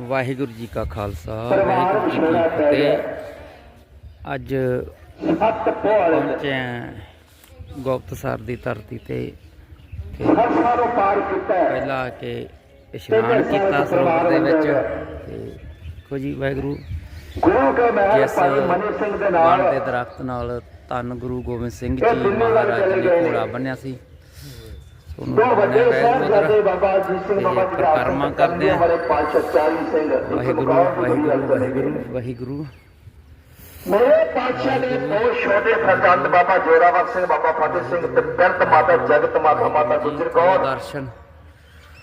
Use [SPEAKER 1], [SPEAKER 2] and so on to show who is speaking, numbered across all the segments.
[SPEAKER 1] ਵਾਹਿਗੁਰੂ ਜੀ ਕਾ ਖਾਲਸਾ ਵਾਹਿਗੁਰੂ ਜੀ ਕੀ ਫਤਿਹ। ਅੱਜ
[SPEAKER 2] ਸੱਤ ਪੋਲ
[SPEAKER 1] ਪਹੁੰਚੇ ਹਾਂ ਗੁਪਤਸਰ ਦੀ ਧਰਤੀ ਤੇ। ਪਹਿਲਾਂ ਕੇ ਇਸ਼ਨਾਨ ਕੀਤਾ ਸਰੋਵਰ ਦੇ ਵਿੱਚ। ਤੇ ਕੋ ਜੀ ਵਾਹਿਗੁਰੂ
[SPEAKER 2] ਗੁਰੂ ਕੇ ਮਹਿਲ ਭਾਈ ਮਨੀ ਸਿੰਘ ਦੇ ਨਾਲ।
[SPEAKER 1] ਦੇ ਦਰਖਤ ਨਾਲ ਧੰਨ ਗੁਰੂ ਗੋਬਿੰਦ ਸਿੰਘ ਜੀ ਮਹਾਰਾਜ ਨੇ। ਘੋੜਾ ਬੰਨਿਆ ਸੀ।
[SPEAKER 2] ਦੋ ਵੱਡੇ ਸਾਹਿਬਜ਼ਾਦੇ ਬਾਬਾ ਜੀ ਸਿੰਘ
[SPEAKER 1] ਤੇ
[SPEAKER 2] ਬਾਬਾ ਜੀ ਦਾ
[SPEAKER 1] ਪਰਿਕਰਮਾ ਕਰਦੇ ਆ। ਵਾਹਿਗੁਰੂ ਵਾਹਿਗੁਰੂ। ਵਾਹਿਗੁਰੂ ਵਾਹਿਗੁਰੂ
[SPEAKER 2] ਮੇਰੇ ਪਾਤਸ਼ਾਹ ਦੇ ਦੋ ਛੋਟੇ ਫਰਜ਼ੰਦ ਬਾਬਾ ਜੋਰਾਵਰ ਸਿੰਘ ਬਾਬਾ ਫਤਿਹ ਸਿੰਘ ਤੇ ਪਿੰਤ ਮਾਤਾ ਜਗਤ ਮਾਤਾ ਮਾਤਾ ਗੁਜਰ ਕੌਰ
[SPEAKER 1] ਦਰਸ਼ਨ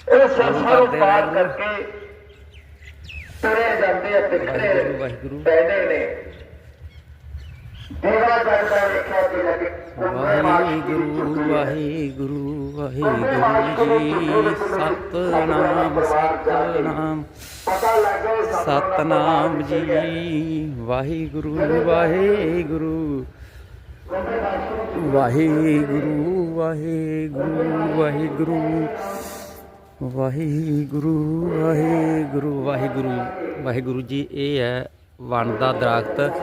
[SPEAKER 2] ਇਹ ਸੰਸਾਰੋਂ
[SPEAKER 1] ਕਰਦੇ
[SPEAKER 2] ਪਾਰ। ਕਰਕੇ ਤੁਰੇ ਜਾਂਦੇ ਆ ਤਿੱਖੜੇ
[SPEAKER 1] ਵਾਹਿਗੁਰੂ, ਵਾਹਿਗੁਰੂ।
[SPEAKER 2] ਨੇ
[SPEAKER 1] ਵਾਹਿਗੁਰੂ ਵਾਹਿਗੁਰੂ ਵਾਹਿਗੁਰੂ ਜੀ ਸਤਨਾਮ ਸਤਨਾਮ। ਸਤਨਾਮ। ਜੀ ਵਾਹਿਗੁਰੂ ਵਾਹਿਗੁਰੂ। ਵਾਹਿਗੁਰੂ ਵਾਹਿਗੁਰੂ ਵਾਹਿਗੁਰੂ। ਵਾਹਿਗੁਰੂ ਵਾਹਿਗੁਰੂ ਵਾਹਿਗੁਰੂ। ਵਾਹਿਗੁਰੂ ਜੀ ਇਹ ਹੈ ਵਣ ਦਾ ਦਰਖਤ।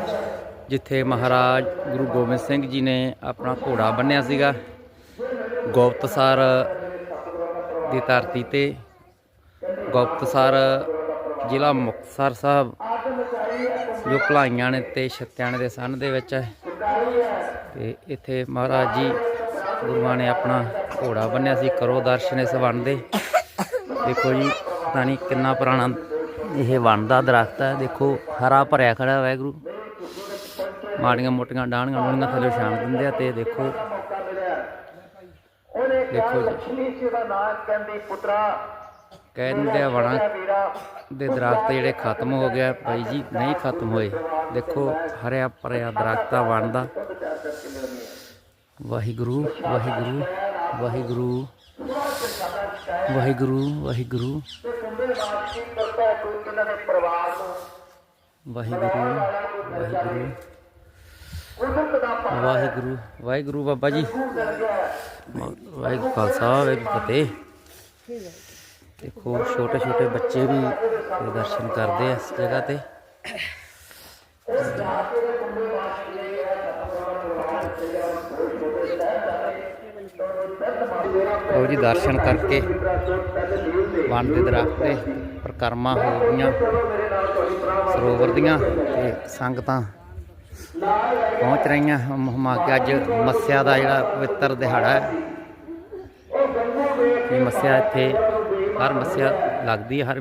[SPEAKER 1] ਜਿੱਥੇ ਮਹਾਰਾਜ ਗੁਰੂ ਗੋਬਿੰਦ ਸਿੰਘ ਜੀ ਨੇ ਆਪਣਾ ਘੋੜਾ ਬੰਨਿਆ ਸੀਗਾ, ਗੁਪਤਸਰ ਦੀ ਧਰਤੀ ਤੇ। ਗੁਪਤਸਰ ਜ਼ਿਲ੍ਹਾ ਮੁਕਤਸਰ ਸਾਹਿਬ, ਜੋ ਭਲਾਈਆਂ ਨੇ ਤੇ ਛੱਤਿਆਣੇ ਦੇ ਸੰਨ ਦੇ ਵਿੱਚ ਹੈ। ਤੇ ਇੱਥੇ ਮਹਾਰਾਜ ਜੀ ਗੁਰੂਆਂ ਨੇ ਆਪਣਾ ਘੋੜਾ ਬੰਨਿਆ ਸੀ, ਕਰੋ ਦਰਸ਼ਨ ਇਸ ਵਣ ਦੇ। ਦੇਖੋ ਜੀ, ਪਤਾ ਨਹੀਂ ਕਿੰਨਾ ਪੁਰਾਣਾ ਇਹ ਵਣ ਦਾ ਦਰਖਤ ਹੈ। ਦੇਖੋ, ਹਰਾ ਭਰਿਆ ਖੜਾ ਗੁਰੂ ਮਾੜੀਆਂ ਮੋਟੀਆਂ ਡਾਣੀਆਂ ਡਾਣੀਆਂ ਥੱਲੇ ਛਾਣ ਦਿੰਦੇ ਆ ਤੇ ਦੇਖੋ। ਦੇਖੋ ਜੀ।
[SPEAKER 2] ਕਹਿੰਦੇ
[SPEAKER 1] ਆ ਵਣਾ ਦੇ ਦਰਖਤ ਜਿਹੜੇ ਖਤਮ ਹੋ ਗਿਆ ਭਾਈ ਜੀ, ਨਹੀਂ ਖਤਮ ਹੋਏ। ਦੇਖੋ, ਹਰਿਆ ਭਰਿਆ ਦਰਖਤਾਂ ਬਣਦਾ। ਵਾਹਿਗੁਰੂ ਵਾਹਿਗੁਰੂ ਵਾਹਿਗੁਰੂ ਵਾਹਿਗੁਰੂ ਵਾਹਿਗੁਰੂ। ਵਾਹਿਗੁਰੂ ਵਾਹਿਗੁਰੂ। ਵਾਹਿਗੁਰੂ ਵਾਹਿਗੁਰੂ ਬਾਬਾ ਜੀ। ਵਾਹਿਗੁਰੂ ਖਾਲਸਾ, ਵਾਹਿਗੁਰੂ ਫਤਿਹ। ਦੇਖੋ ਛੋਟੇ ਛੋਟੇ ਬੱਚੇ ਵੀ ਦਰਸ਼ਨ ਕਰਦੇ ਆ ਇਸ ਜਗ੍ਹਾ ਤੇ। ਉਹ ਜੀ, ਦਰਸ਼ਨ ਕਰਕੇ ਵਣ ਦੇ ਦਰਖਤ ਤੇ ਪ੍ਰਕਰਮਾ ਹੋ ਗਈਆਂ, ਸਰੋਵਰ ਦੀਆਂ ਤੇ ਸੰਗਤਾਂ ਪਹੁੰਚ ਰਹੀਆਂ ਮਹਮਾ ਕੇ ਅੱਜ ਮੱਸਿਆ ਦਾ ਜਿਹੜਾ ਪਵਿੱਤਰ ਦਿਹਾੜਾ ਹੈ। ਇਹ ਮੱਸਿਆ ਇੱਥੇ ਹਰ ਮੱਸਿਆ ਲੱਗਦੀ ਹੈ, ਹਰ